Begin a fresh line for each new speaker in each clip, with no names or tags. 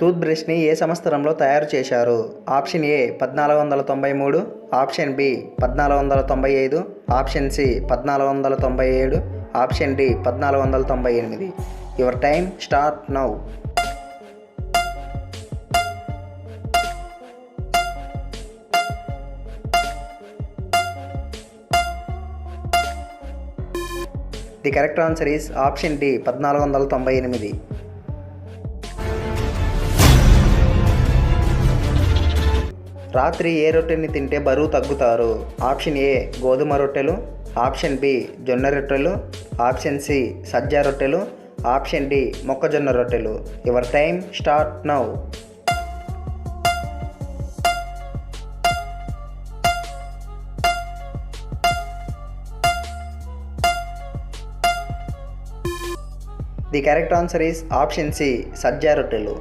Tooth బ్రష్ని ఏ సంవత్సరంలో తయారు చేశారు? ఆప్షన్ ఏ పద్నాలుగు వందల తొంభై మూడు ఆప్షన్ బి పద్నాలుగు వందల తొంభై ఐదు ఆప్షన్ సి పద్నాలుగు వందల తొంభై ఏడు ఆప్షన్ డి పద్నాలుగు వందల తొంభై ఎనిమిది. Your time start now. The correct answer is option D పద్నాలుగు వందల తొంభై ఎనిమిది. రాత్రి ఏ రొట్టెని తింటే బరువు తగ్గుతారు? ఆప్షన్ ఏ గోధుమ రొట్టెలు ఆప్షన్ బి జొన్న రొట్టెలు ఆప్షన్ సి సజ్జ రొట్టెలు ఆప్షన్ డి మొక్కజొన్న రొట్టెలు. Your time start now. The correct answer is option C సజ్జ రొట్టెలు.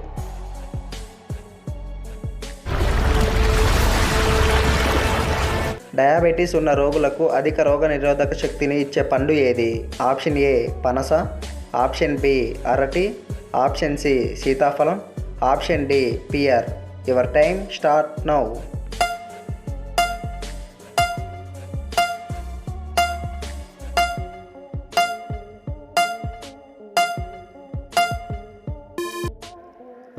డయాబెటీస్ ఉన్న రోగులకు అధిక రోగ నిరోధక శక్తిని ఇచ్చే పండు ఏది? ఆప్షన్ ఏ పనస. ఆప్షన్ బి అరటి. ఆప్షన్ సి సీతాఫలం. Option D pear. Your time start now.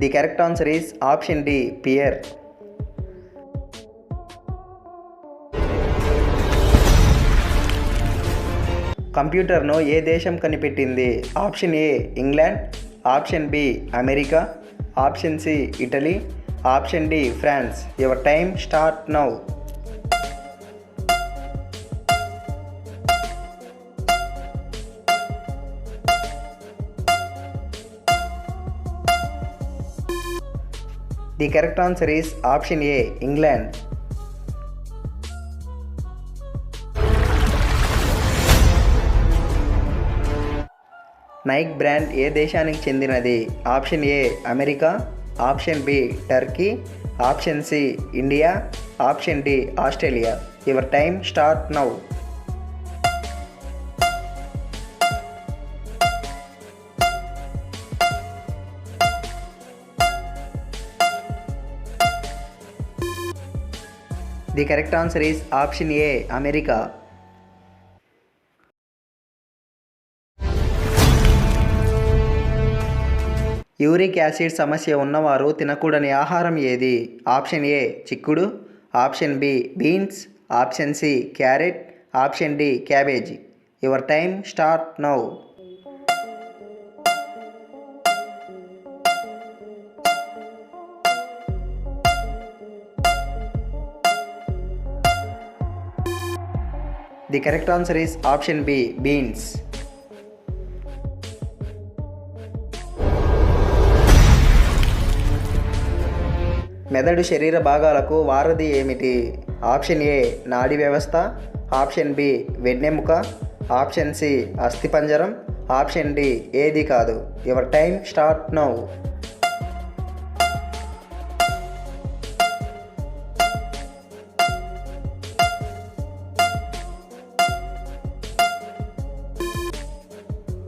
The correct answer is option D pear. కంప్యూటర్ను ఏ దేశం కనిపెట్టింది? Option A England. Option B America. Option C Italy. Option D France. Your time start now. The correct answer is option A England. Nike brand ఏ దేశానికి చెందినది? Option A America option B Turkey option C India option D Australia your time start now the correct answer is option A America uric acid సమస్య ఉన్నవారు తినకూడని ఆహారం ఏది? Option A చిక్కుడు. Option B beans. Option C carrot. Option D cabbage. Your time start now. The correct answer is option B beans. మెదడు శరీర భాగాలకు వారధి ఏమిటి? ఆప్షన్ ఏ నాడీ వ్యవస్థ. ఆప్షన్ బి వెన్నెముక ఆప్షన్ సి అస్థిపంజరం ఆప్షన్ డి ఏది కాదు. Your time start now.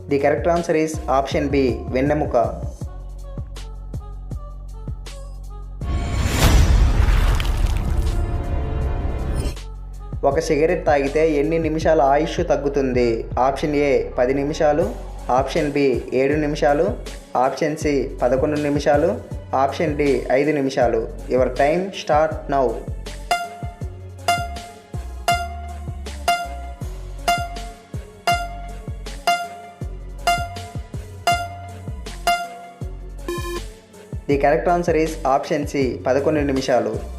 The correct answer is option B వెన్నెముక ఒక సిగరెట్ తాగితే ఎన్ని నిమిషాల ఆయుష్ తగ్గుతుంది? ఆప్షన్ ఏ పది నిమిషాలు ఆప్షన్ బి ఏడు నిమిషాలు ఆప్షన్ సి పదకొండు నిమిషాలు ఆప్షన్ డి ఐదు నిమిషాలు. Your time start now. The correct answer is option C పదకొండు నిమిషాలు.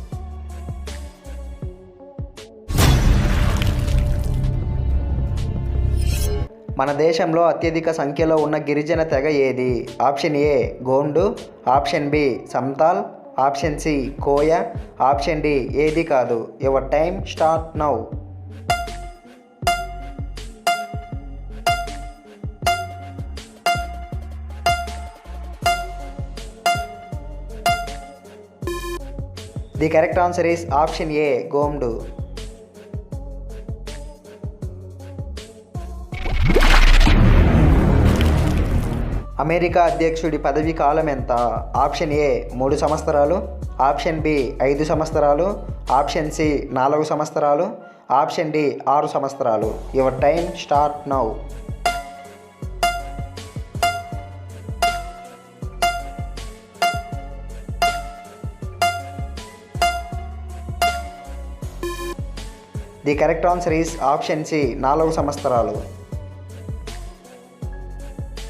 మన దేశంలో అత్యధిక సంఖ్యలో ఉన్న గిరిజన తెగ ఏది? Option A Gond. Option B Santal. Option C Koya. Option D ఏది కాదు. Your time start now. The correct answer is option A Gond America అధ్యక్షుడి పదవి కాలం ఎంత? ఆప్షన్ ఏ మూడు సంవత్సరాలు. ఆప్షన్ బి ఐదు సంవత్సరాలు. ఆప్షన్ సి నాలుగు సంవత్సరాలు. ఆప్షన్ డి ఆరు సంవత్సరాలు. Your time start now the correct answer is option C నాలుగు సంవత్సరాలు.